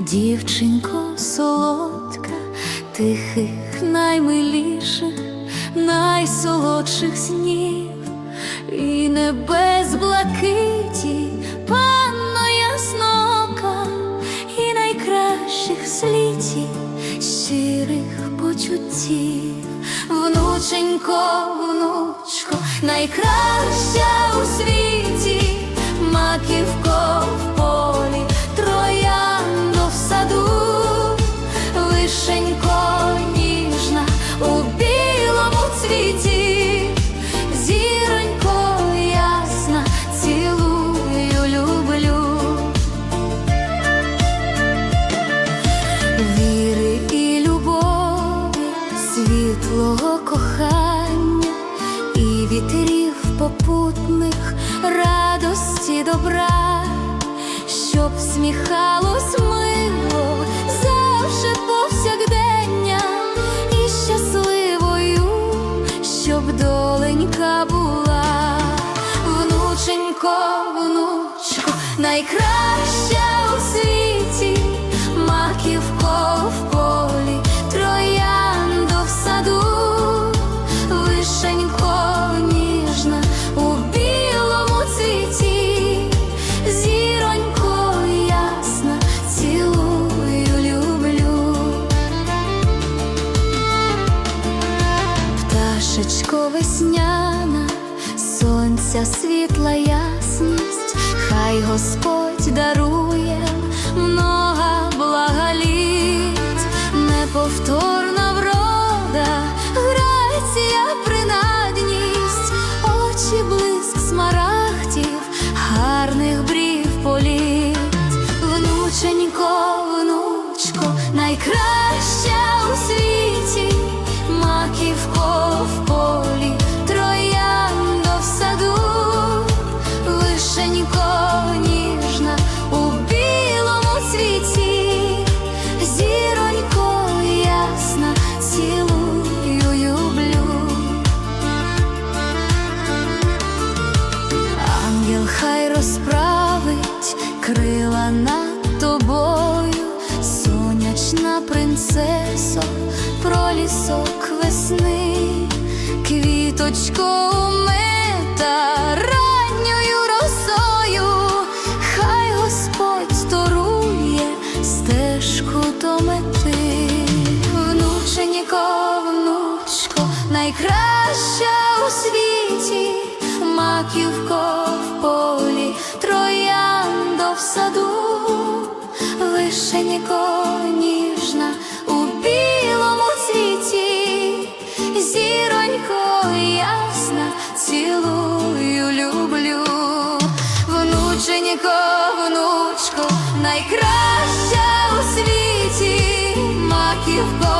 дівчинко солодка, тихих, наймиліших, найсолодших снів, і небес блакиті, панно яснока, і найкращих в щирих почуттів, внученько, внучко, найкраща у світі, Віри і любові, світлого кохання і вітрів попутних радості добра, щоб сміхалось мило завжди повсякдення і щасливою, щоб доленька була, внученько, внучко, найкраща Пташечко весняна, сонця світла ясність, хай Господь дарує крила над тобою, сонячна принцесо, пролісок весни, квіточко мета ранньою росою, хай Господь торує стежку до мети, внученько, внучко, найкраща у світі, маківко в полі, трояндо в саду, вишенько ніжна у білому цвіті, зіронько ясна, цілую, люблю, внученько, внучко, найкраща у світі, маківко